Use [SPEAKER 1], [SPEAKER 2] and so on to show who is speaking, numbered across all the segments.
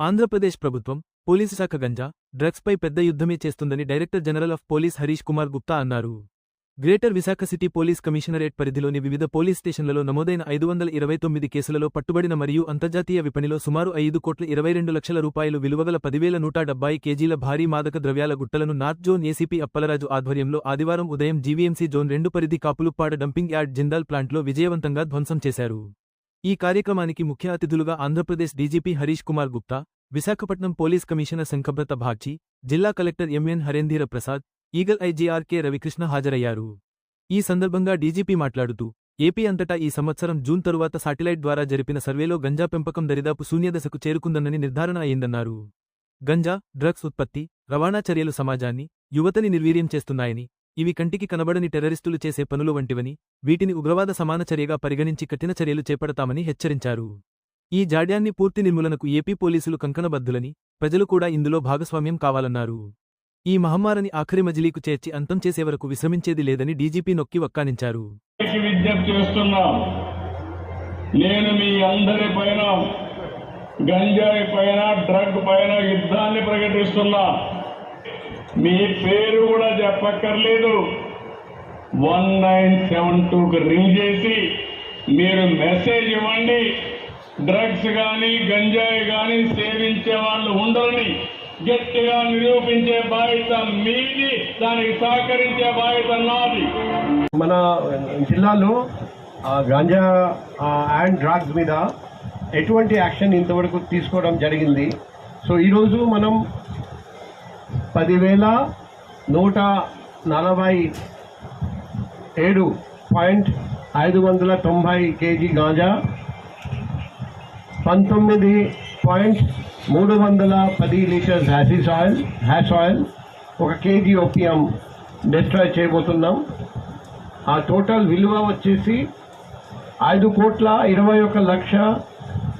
[SPEAKER 1] ఆంధ్రప్రదేశ్ ప్రభుత్వం పోలీసు శాఖ గంజా డ్రగ్స్ పై పెద్ద యుద్ధమే చేస్తుందని director general of police Harish Kumar Gupta అన్నారు. Greater Visakha city police commissionerate పరిధిలోని వివిధ పోలీస్ స్టేషన్లలో నమోదైన ఐదు వందల ఇరవై తొమ్మిది కేసులలో పట్టుబడిన మరియు అంతర్జాతీయ విపణిలో సుమారు ఐదు కోట్ల ఇరవై రెండు లక్షల రూపాయలు విలువగల పదివేల నూట డెబ్బై కేజీల భారీ మాదక ద్రవ్యాల గుట్టలను నార్త్ జోన్ ఏసీపీ అప్పలరాజు ఆధ్వర్యంలో ఆదివారం ఉదయం జీవీఎంసీ జోన్ రెండు పరిధి కాపులుప్పాడ డంపింగ్ యార్డ్ జిందాల్ ప్లాంట్లో విజయవంతంగా ధ్వంసం చేశారు. ఈ కార్యక్రమానికి ముఖ్య అతిథులుగా Andhra Pradesh DGP Harish Kumar Gupta Visakhapatnam police commissioner Shankhabrata Bagchi జిల్లా collector M N Harendhira Prasad eagle IG R K Ravikrishna హాజరయ్యారు. ఈ సందర్భంగా డీజీపీ మాట్లాడుతూ ఏపీ అంతటా ఈ సంవత్సరం జూన్ తరువాత సాటిలైట్ ద్వారా జరిపిన సర్వేలో గంజా పెంపకం దరిదాపు శూన్యదశకు చేరుకుందన్నని నిర్ధారణ అయిందన్నారు గంజా డ్రగ్స్ ఉత్పత్తి రవాణా చర్యలు సమాజాన్ని యువతని నిర్వీర్యం చేస్తున్నాయని ఇవి కంటికి కనబడని టెర్రరిస్టులు చేసే పనులు వంటివని వీటిని ఉగ్రవాద సమాన చర్యగా పరిగణించి కఠిన చర్యలు చేపడతామని హెచ్చరించారు. ఈ జాడ్యాన్ని పూర్తి నిర్మూలనకు ఏపీ పోలీసులు కంకణబద్ధులని ప్రజలు కూడా ఇందులో భాగస్వామ్యం కావాలన్నారు. ఈ మహమ్మారిని ఆఖరి మజిలీకు చేర్చి అంతం చేసే వరకు విశ్రమించేది లేదని డీజీపీ నొక్కి వక్కానించారు.
[SPEAKER 2] విజ్ఞప్తి చేస్తున్నా. నేను మీ అందరి పైన గంజాయి పైన డ్రగ్ పైన యుద్ధాన్ని ప్రకటిస్తున్నా. మీ పేరు కూడా చెప్పక్కర్లేదు. వన్ నైన్ సెవెన్ టూకి రింగ్ చేసి మీరు మెసేజ్ ఇవ్వండి. డ్రగ్స్ కానీ గంజాయి కానీ సేవించే వాళ్ళు ఉండరని. గట్టిగా నిరూపించే బాధ్యత మీది దానికి సహకరించే బాధ్యత నాది.
[SPEAKER 3] మన జిల్లాలో గాంజా అండ్ డ్రగ్స్ మీద ఎటువంటి యాక్షన్ ఇంతవరకు తీసుకోవడం జరిగింది. సో ఈరోజు మనం పదివేల నూట నలభై ఏడు పాయింట్ ఐదు వందల తొంభై కేజీ గాంజా పంతొమ్మిది పాయింట్ మూడు వందల పది litres hashish oil hash oil ఒక కేజీ ఓపియం డిస్ట్రాయ్ చేయబోతున్నాం. ఆ టోటల్ విలువ వచ్చేసి ఐదు కోట్ల ఇరవై ఒక లక్ష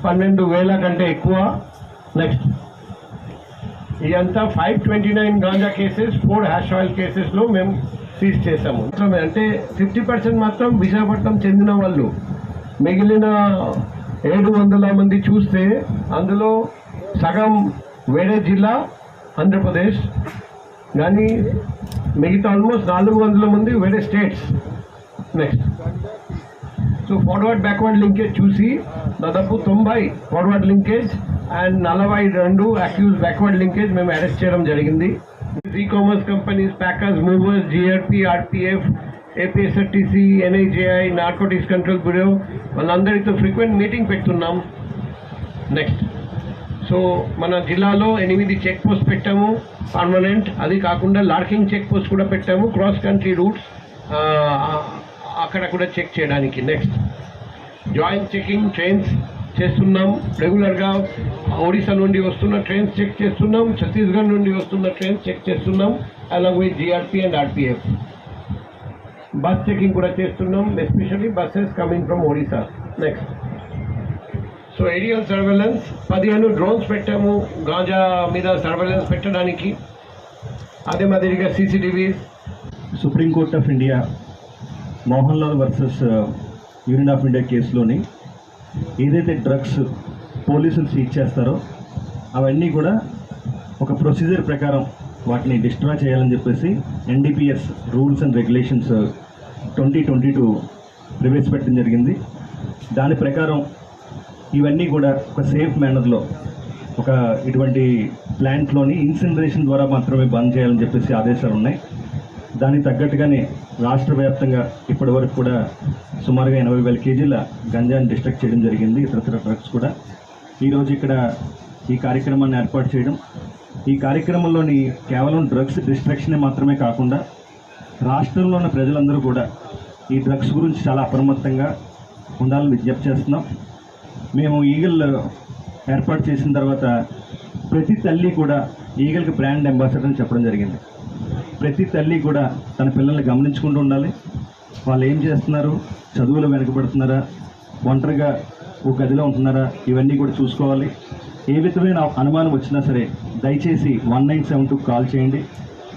[SPEAKER 3] పన్నెండు వేల కంటే ఎక్కువ. నెక్స్ట్ ఇదంతా five twenty nine ganja cases four hash oil కేసెస్లో మేము సీజ్ చేసాము అంటే ఫిఫ్టీ పర్సెంట్ మాత్రం విశాఖపట్నం చెందిన వాళ్ళు. మిగిలిన ఏడు వందల మంది చూస్తే అందులో సగం వేరే జిల్లా ఆంధ్రప్రదేశ్. కానీ మిగతా ఆల్మోస్ట్ నాలుగు వందల మంది వేరే states next so forward backward linkage చూసి దాదాపు తొంభై ఫార్వర్డ్ లింకేజ్ అండ్ నలభై రెండు అక్యూజ్ బ్యాక్వర్డ్ లింకేజ్ మేము అరెస్ట్ చేయడం జరిగింది. E commerce companies packers movers GRP RPF APSRTC NIJI narcotics control bureau వాళ్ళందరితో ఫ్రీక్వెంట్ మీటింగ్ పెడుతున్నాం. నెక్స్ట్ సో మన జిల్లాలో ఎనిమిది చెక్ పోస్ట్ పెట్టాము పర్మనెంట్ అది కాకుండా లార్కింగ్ చెక్ పోస్ట్ కూడా పెట్టాము క్రాస్ కంట్రీ రూట్స్ అక్కడ కూడా చెక్ చేయడానికి. నెక్స్ట్ జాయింట్ చెకింగ్ ట్రైన్స్ చేస్తున్నాం. రెగ్యులర్గా ఒడిశా నుండి వస్తున్న ట్రైన్స్ చెక్ చేస్తున్నాం. ఛత్తీస్గఢ్ నుండి వస్తున్న ట్రైన్స్ చెక్ చేస్తున్నాం along with GRP and RPF bus checking కూడా చేస్తున్నాం especially buses coming from Odisha next so aerial surveillance పదిహేను డ్రోన్స్ పెట్టాము. గాంజా మీద సర్వేలెన్స్ పెట్టడానికి. అదే మాదిరిగా CCTV
[SPEAKER 4] supreme court of India Mohan Lal versus uh, union of India కేసులోని ఏదైతే డ్రగ్స్ పోలీసులు సీజ్ చేస్తారో అవన్నీ కూడా ఒక ప్రొసీజర్ ప్రకారం వాటిని డిస్ట్రా చేయాలని చెప్పేసి NDPS rules and regulations twenty twenty two ప్రవేశపెట్టడం జరిగింది. దాని ప్రకారం ఇవన్నీ కూడా ఒక సేఫ్ మేనర్లో ఒక ఇటువంటి ప్లాంట్లోని ఇన్సినరేషన్ ద్వారా మాత్రమే బంద్ చేయాలని చెప్పేసి ఆదేశాలు ఉన్నాయి. దానికి తగ్గట్టుగానే రాష్ట్ర వ్యాప్తంగా ఇప్పటి వరకు కూడా సుమారుగా ఎనభై వేల కేజీల గంజాన్ని డిస్ట్రక్ట్ చేయడం జరిగింది ఇతరతర డ్రగ్స్ కూడా. ఈరోజు ఇక్కడ ఈ కార్యక్రమాన్ని ఏర్పాటు చేయడం ఈ కార్యక్రమంలోని కేవలం డ్రగ్స్ డిస్ట్రక్షనే మాత్రమే కాకుండా రాష్ట్రంలో ఉన్న ప్రజలందరూ కూడా ఈ డ్రగ్స్ గురించి చాలా అప్రమత్తంగా ఉండాలని విజ్ఞప్తి చేస్తున్నాం. మేము ఈగల్ ఏర్పాటు చేసిన తర్వాత ప్రతి తల్లి కూడా ఈగల్కి బ్రాండ్ అంబాసిడర్ అని చెప్పడం జరిగింది. ప్రతి తల్లి కూడా తన పిల్లల్ని గమనించుకుంటూ ఉండాలి. వాళ్ళు ఏం చేస్తున్నారు? చదువులు వెనకబడుతున్నారా? ఒంటరిగా ఒక గదిలో ఉంటున్నారా? ఇవన్నీ కూడా చూసుకోవాలి. ఏ విధమైన అనుమానం వచ్చినా సరే దయచేసి one nine seven two call చేయండి.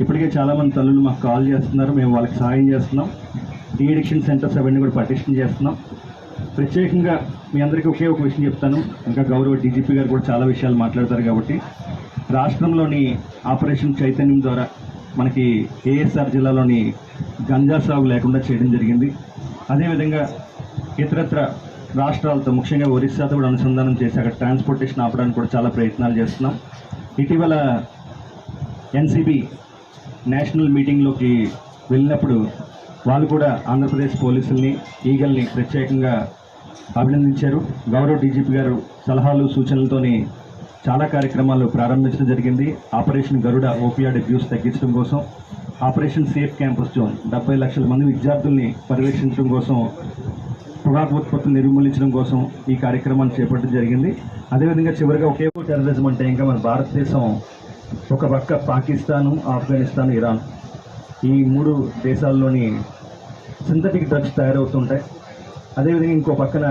[SPEAKER 4] ఇప్పటికే చాలామంది తల్లులు మాకు కాల్ చేస్తున్నారు. మేము వాళ్ళకి సహాయం చేస్తున్నాం. డీ అడిక్షన్ సెంటర్స్ అవన్నీ కూడా పటిషన్ చేస్తున్నాం. ప్రత్యేకంగా మీ అందరికీ ఒకే ఒక విషయం చెప్తాను. ఇంకా గౌరవ డీజీపీ గారు కూడా చాలా విషయాలు మాట్లాడతారు కాబట్టి రాష్ట్రంలోని ఆపరేషన్ చైతన్యం ద్వారా మనకి ఏఎస్ఆర్ జిల్లాలోని గంజా సాగు లేకుండా చేయడం జరిగింది. అదేవిధంగా ఇతరత్ర రాష్ట్రాలతో ముఖ్యంగా ఒరిస్సాతో కూడా అనుసంధానం చేసి అక్కడ ట్రాన్స్పోర్టేషన్ ఆపడానికి కూడా చాలా ప్రయత్నాలు చేస్తున్నాం. ఇటీవల ఎన్సీబీ నేషనల్ మీటింగ్లోకి వెళ్ళినప్పుడు వాళ్ళు కూడా ఆంధ్రప్రదేశ్ పోలీసుల్ని ఈగల్ని ప్రత్యేకంగా అభినందించారు. గౌరవ డీజీపీ గారు సలహాలు సూచనలతోని చాలా కార్యక్రమాలు ప్రారంభించడం జరిగింది. ఆపరేషన్ గరుడ ఓపీఆర్ అబ్యూస్ తగ్గించడం కోసం ఆపరేషన్ సేఫ్ క్యాంపస్ జోన్ డెబ్బై లక్షల మంది విద్యార్థుల్ని పర్యవేక్షించడం కోసం పొగాకు ఉత్పత్తులు నిర్మూలించడం కోసం ఈ కార్యక్రమాన్ని చేపట్టడం జరిగింది. అదేవిధంగా చివరిగా ఒకే టెర్రరిజం అంటే ఇంకా మన భారతదేశం ఒక పక్క పాకిస్తాను ఆఫ్ఘనిస్తాన్ ఇరాన్. ఈ మూడు దేశాల్లోని సింథటిక్ డ్రగ్స్ తయారవుతుంటాయి. అదేవిధంగా ఇంకో పక్కన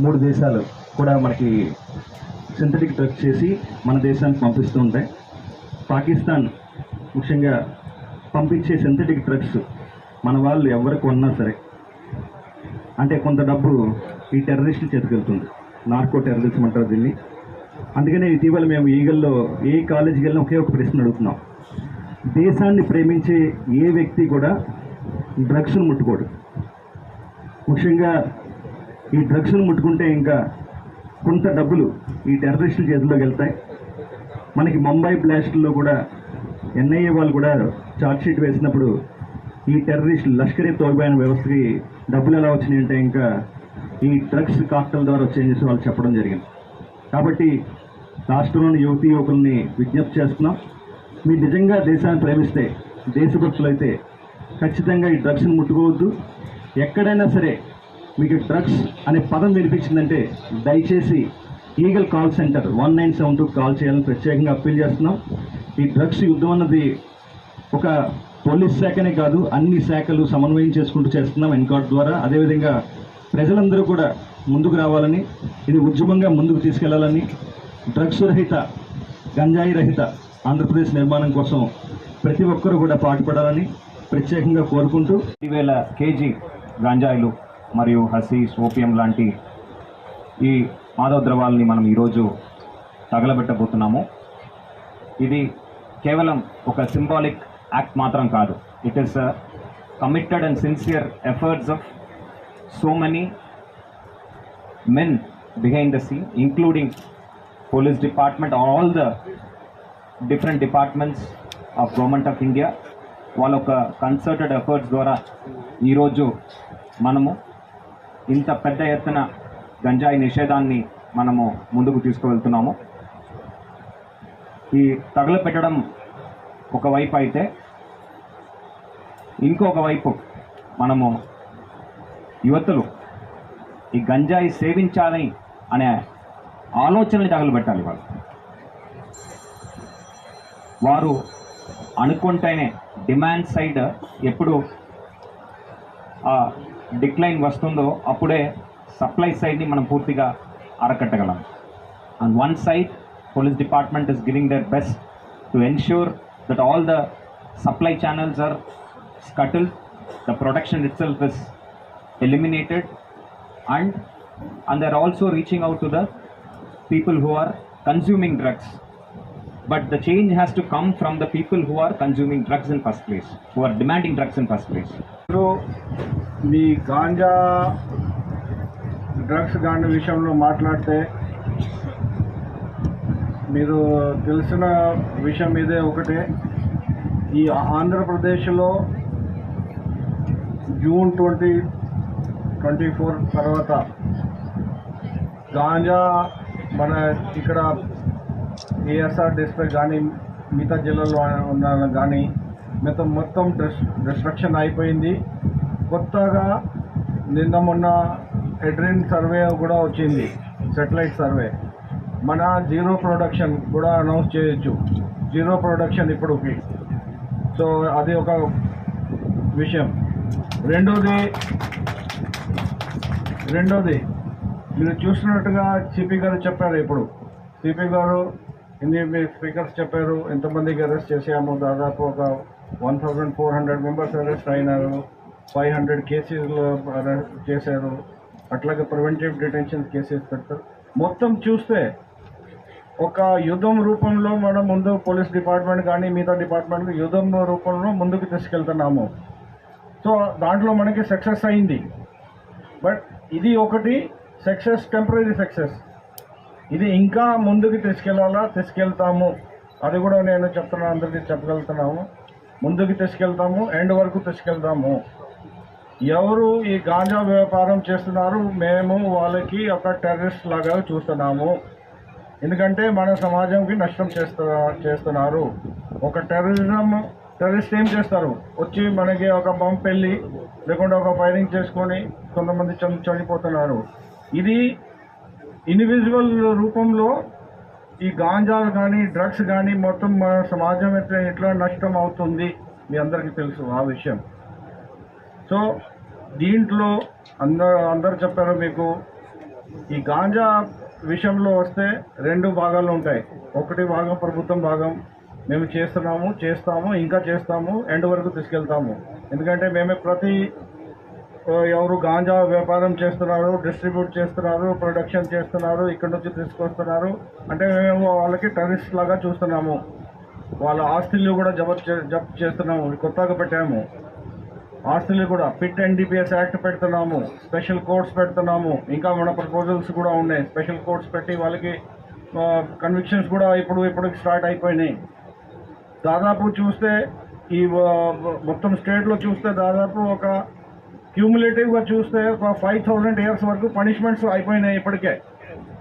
[SPEAKER 4] మూడు దేశాలు కూడా మనకి సింథటిక్ డ్రగ్స్ చేసి మన దేశానికి పంపిస్తూ ఉంటాయి పాకిస్తాన్ ముఖ్యంగా పంపించే సింథటిక్ డ్రగ్స్ మన వాళ్ళు ఎవరికి ఉన్నా సరే అంటే కొంత డబ్బు ఈ టెర్రరిస్టుల చేతికెళ్తుంది నార్కో టెర్రరిజం అంటారు దీన్ని. అందుకనే ఇటీవల మేము ఈగల్లో ఏ కాలేజీకి వెళ్ళినా ఒకే ఒక ప్రశ్న అడుగుతున్నాం. దేశాన్ని ప్రేమించే ఏ వ్యక్తి కూడా డ్రగ్స్ను ముట్టుకోడు. ముఖ్యంగా ఈ డ్రగ్స్ను ముట్టుకుంటే ఇంకా కొంత డబ్బులు ఈ టెర్రరిస్టుల చేతిలోకి వెళ్తాయి. మనకి ముంబై బ్లాస్ట్లో కూడా ఎన్ఐఏ వాళ్ళు కూడా ఛార్జ్ షీట్ వేసినప్పుడు ఈ టెర్రరిస్ట్ లష్కరే తోగిపోయిన వ్యవస్థకి డబ్బులు ఎలా వచ్చినాయంటే ఇంకా ఈ డ్రగ్స్ కాక్టల్ ద్వారా వచ్చేసి వాళ్ళు చెప్పడం జరిగింది. కాబట్టి రాష్ట్రంలోని యువతీ యువకుల్ని విజ్ఞప్తి చేస్తున్నాం. మీరు నిజంగా దేశాన్ని ప్రేమిస్తే దేశభక్తులైతే ఖచ్చితంగా ఈ డ్రగ్స్ని ముట్టుకోవద్దు. ఎక్కడైనా సరే మీకు డ్రగ్స్ అనే పదం వినిపించిందంటే దయచేసి eagle call centre one nine seven two call చేయాలని ప్రత్యేకంగా అప్పీల్ చేస్తున్నాం. ఈ డ్రగ్స్ యుద్ధం అన్నది ఒక పోలీస్ శాఖనే కాదు అన్ని శాఖలు సమన్వయం చేసుకుంటూ చేస్తున్నాం ఎన్కౌంటర్ ద్వారా. అదేవిధంగా ప్రజలందరూ కూడా ముందుకు రావాలని ఇది ఉద్యమంగా ముందుకు తీసుకెళ్ళాలని డ్రగ్స్ రహిత గంజాయి రహిత ఆంధ్రప్రదేశ్ నిర్మాణం కోసం ప్రతి ఒక్కరూ కూడా పాటుపడాలని ప్రత్యేకంగా కోరుకుంటూ.
[SPEAKER 5] వేల కేజీ గాంజాయిలు మరియు హసీస్ ఓపియం లాంటి ఈ మాదవ ద్రవాలని మనం ఈరోజు తగలబెట్టబోతున్నాము. ఇది కేవలం ఒక సింబాలిక్ యాక్ట్ మాత్రం కాదు. It is committed and sincere efforts of so many men behind the scene including police department all the different departments of government of India వాళ్ళ ఒక కన్సర్టెడ్ ఎఫర్ట్స్ ద్వారా ఈరోజు మనము ఇంత పెద్ద ఎత్తున గంజాయి నిషేధాన్ని మనము ముందుకు తీసుకువెళ్తున్నాము. ఈ తగలపెట్టడం ఒకవైపు అయితే ఇంకొక వైపు మనము యువతులు ఈ గంజాయి సేవించాలి అనే ఆలోచనని తగలబెట్టాలి వాళ్ళు. వారు అనుకుంటేనే డిమాండ్ సైడ్ ఎప్పుడు ఆ డిక్లైన్ వస్తుందో అప్పుడే సప్లై సైడ్ని మనం పూర్తిగా అరకట్టగలం and one side police department is giving their best to ensure that all the supply channels are scuttled, the production itself is eliminated, and and they're also reaching out to the people who are consuming drugs. But the change has to come from the people who are consuming drugs in first place, who are demanding drugs in first place.
[SPEAKER 6] ఇప్పుడు మీ ganja drugs ganja విషయంలో మాట్లాడితే మీరు తెలిసిన విషయం ఇదే ఒకటే. ఈ ఆంధ్రప్రదేశ్లో జూన్ ట్వంటీ ట్వంటీ ఫోర్ తర్వాత గాంజా మన ఇక్కడ ఏఎస్ఆర్ డిస్ట్రిక్ట్ కానీ మిగతా జిల్లాలో ఉన్న కానీ మొత్తం మొత్తం డిస్ డిస్ట్రక్షన్ అయిపోయింది. కొత్తగా నిన్న మొన్న ఎడ్రిన్ సర్వే కూడా వచ్చింది సెటిలైట్ సర్వే. మన జీరో ప్రొడక్షన్ కూడా అనౌన్స్ చేయొచ్చు. జీరో ప్రొడక్షన్ ఇప్పుడుకి సో అది ఒక విషయం. రెండోది రెండోది మీరు చూసినట్టుగా సిపి గారు చెప్పారు ఇప్పుడు. సిపి గారు ఇన్ని మీ స్పీకర్స్ చెప్పారు ఎంతమందికి అరెస్ట్ చేసాము దాదాపు ఒక one thousand four hundred members arrest అయినారు. ఫైవ్ హండ్రెడ్ కేసెస్లో అరెస్ట్ చేశారు. అట్లాగే ప్రివెంటివ్ డిటెన్షన్ కేసెస్ పెట్టారు మొత్తం చూస్తే ఒక యుద్ధం రూపంలో మనం ముందు పోలీస్ డిపార్ట్మెంట్ కానీ మిగతా డిపార్ట్మెంట్ యుద్ధం రూపంలో ముందుకు తీసుకెళ్తున్నాము. సో దాంట్లో మనకి సక్సెస్ అయింది. బట్ ఇది ఒకటి సక్సెస్ టెంపరీ సక్సెస్. ఇది ఇంకా ముందుకు తీసుకెళ్ళాలా తీసుకెళ్తాము. అది కూడా నేను చెప్తున్నా అందరికీ చెప్పగలుగుతున్నాము. ముందుకు తీసుకెళ్తాము ఎండ్ వరకు తీసుకెళ్తాము. ఎవరు ఈ గాంజా వ్యాపారం చేస్తున్నారు? మేము వాళ్ళకి ఒక టెర్రరిస్ట్ లాగా చూస్తున్నాము. ఎందుకంటే మన సమాజంకి నష్టం చేస్తు చేస్తున్నారు. ఒక టెర్రరిజం టెర్రరిస్ట్ ఏం చేస్తారు? వచ్చి మనకి ఒక బంప్ పెళ్ళి లేకుండా ఒక ఫైరింగ్ చేసుకొని కొంతమంది చనిపోతున్నారు. ఇది ఇండివిజువల్ రూపంలో ఈ గాంజాలు కానీ డ్రగ్స్ కానీ మొత్తం మన సమాజం ఎట్లా ఎట్లా నష్టం అవుతుంది? మీ అందరికీ తెలుసు ఆ విషయం. సో దీంట్లో అందరు అందరు చెప్పారు మీకు. ఈ గాంజా విషయంలో వస్తే రెండు భాగాలు ఉంటాయి. ఒకటి భాగం ప్రభుత్వం భాగం. మేము చేస్తున్నాము చేస్తాము ఇంకా చేస్తాము ఎండ్ వరకు తీసుకెళ్తాము. ఎందుకంటే మేమే ప్రతి ఎవరు గాంజా వ్యాపారం చేస్తున్నారు డిస్ట్రిబ్యూట్ చేస్తున్నారు ప్రొడక్షన్ చేస్తున్నారు ఇక్కడ నుంచి తీసుకొస్తున్నారు. అంటే మేము వాళ్ళకి టెర్రరిస్ట్ లాగా చూస్తున్నాము. వాళ్ళ ఆస్తులు కూడా జబత్ చే- జప్తు చేస్తున్నాము కొత్తగా పెట్టాము. ఆస్తులు కూడా పిట్ ఎన్డీపీఎస్ యాక్ట్ పెడుతున్నాము. స్పెషల్ కోర్ట్స్ పెడుతున్నాము. ఇంకా మన ప్రపోజల్స్ కూడా ఉన్నాయి. స్పెషల్ కోర్ట్స్ పెట్టి వాళ్ళకి కన్విక్షన్స్ కూడా ఇప్పుడు ఇప్పుడు స్టార్ట్ అయిపోయినాయి. దాదాపు చూస్తే ఈ మొత్తం స్టేట్లో చూస్తే దాదాపు ఒక క్యూములేటివ్గా చూస్తే ఒక ఫైవ్ థౌజండ్ ఇయర్స్ వరకు పనిష్మెంట్స్ అయిపోయినాయి ఇప్పటికే.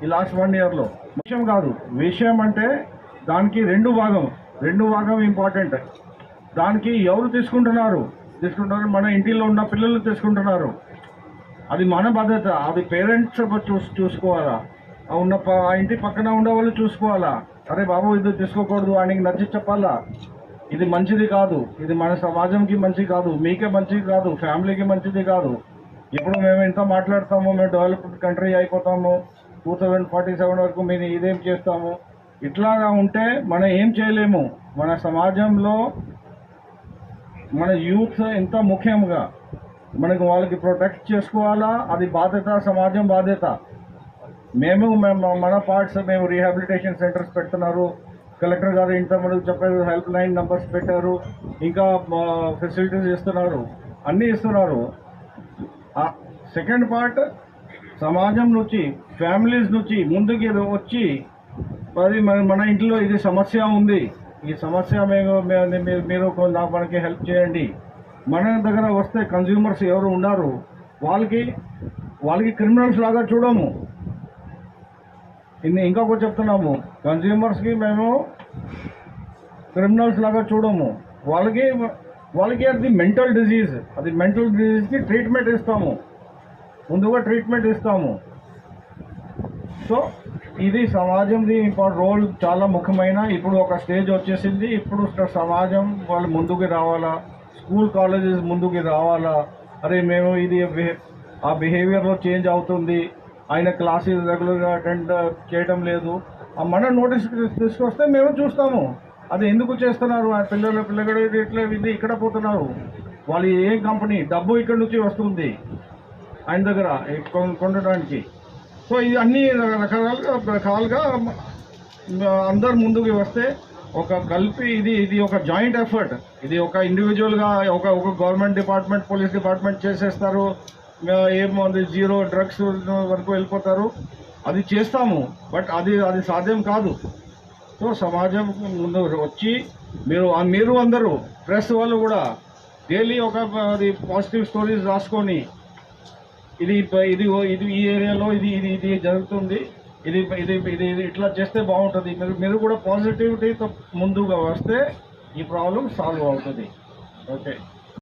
[SPEAKER 6] ఈ లాస్ట్ వన్ ఇయర్లో. విషయం కాదు. విషయం అంటే దానికి రెండు భాగం. రెండు భాగం ఇంపార్టెంట్. దానికి ఎవరు తీసుకుంటున్నారు? తీసుకుంటున్నారు మన ఇంటిలో ఉన్న పిల్లలు తీసుకుంటున్నారు అది మన బాధ్యత. అది పేరెంట్స్ చూస్ చూసుకోవాలా? ఆ ఉన్న ఆ ఇంటి పక్కన ఉండే వాళ్ళు చూసుకోవాలా? అరే బాబు ఇది తీసుకోకూడదు. ఆయనకి నచ్చి చెప్పాలా? ఇది మంచిది కాదు. ఇది మన సమాజంకి మంచిది కాదు. మీకే మంచిది కాదు. ఫ్యామిలీకి మంచిది కాదు. ఇప్పుడు మేము ఎంత మాట్లాడతాము మేము డెవలప్డ్ కంట్రీ అయిపోతాము. టూ థౌజండ్ ఫార్టీ సెవెన్ వరకు మేము ఇదేం చేస్తాము? ఇట్లాగా ఉంటే మనం ఏం చేయలేము. మన సమాజంలో మన యూత్ ఎంత ముఖ్యంగా? మనకు వాళ్ళకి ప్రొటెక్ట్ చేసుకోవాలా? అది బాధ్యత సమాజం బాధ్యత. మేము మేము మన పార్ట్స్ మేము రీహాబిలిటేషన్ సెంటర్స్ పెడుతున్నారు. కలెక్టర్ గారు ఇంత మనకు చెప్పారు హెల్ప్ లైన్ నంబర్స్ పెట్టారు. ఇంకా ఫెసిలిటీస్ ఇస్తున్నారు. అన్నీ ఇస్తున్నారు. సెకండ్ పార్ట్ సమాజం నుంచి ఫ్యామిలీస్ నుంచి ముందుకి వచ్చి మరి మన ఇంట్లో ఇది సమస్య ఉంది. ఈ సమస్య మేము మీరు- మీరు మనకి హెల్ప్ చేయండి. మన దగ్గర వస్తే కన్జ్యూమర్స్ ఎవరు ఉన్నారు? వాళ్ళకి వాళ్ళకి క్రిమినల్స్ లాగా చూడము. ఇన్ని ఇంకొకటి చెప్తున్నాము. కన్జ్యూమర్స్కి మేము క్రిమినల్స్ లాగా చూడము. వాళ్ళకి వాళ్ళకి అది మెంటల్ డిజీజ్ అది మెంటల్ డిజీజ్కి ట్రీట్మెంట్ ఇస్తాము. ముందుగా ట్రీట్మెంట్ ఇస్తాము. సో ఇది సమాజంది ఇంపార్టెంట్ రోల్ చాలా ముఖ్యమైన. ఇప్పుడు ఒక స్టేజ్ వచ్చేసింది. ఇప్పుడు సమాజం వాళ్ళు ముందుకు రావాలా? స్కూల్ కాలేజెస్ ముందుకు రావాలా? అరే మేము ఇది ఆ బిహేవియర్లో చేంజ్ అవుతుంది. ఆయన క్లాసెస్ రెగ్యులర్గా అటెండ్ చేయడం లేదు. ఆ మన నోటీస్ తీసుకొస్తే మేము చూస్తాము. అది ఎందుకు చేస్తున్నారు? ఆ పిల్లలు పిల్లగడ ఇట్లా ఇది ఇక్కడ పోతున్నారు. వాళ్ళు ఏ కంపెనీ? డబ్బు ఇక్కడ నుంచి వస్తుంది. ఆయన దగ్గర కొనడానికి. సో ఇది అన్ని రకరకాలుగా రకాలుగా అందరు ముందుకు వస్తే ఒక కలిపి ఇది ఇది ఒక జాయింట్ ఎఫర్ట్. ఇది ఒక ఇండివిజువల్గా ఒక ఒక గవర్నమెంట్ డిపార్ట్మెంట్ పోలీస్ డిపార్ట్మెంట్ చేసేస్తారు. ఏముంది జీరో డ్రగ్స్ వరకు వెళ్ళిపోతారు. అది చేస్తాము బట్ అది అది సాధ్యం కాదు. సో సమాజం ముందు వచ్చి మీరు మీరు అందరూ ప్రెస్ వాళ్ళు కూడా డైలీ ఒక అది పాజిటివ్ స్టోరీస్ రాసుకొని ఇది ఇది ఇది ఈ ఏరియాలో ఇది ఇది ఇది జరుగుతుంది. ఇది ఇది ఇది ఇట్లా చేస్తే బాగుంటుంది. మీరు మీరు కూడా పాజిటివిటీతో ముందుగా వస్తే ఈ ప్రాబ్లం సాల్వ్ అవుతుంది. ఓకే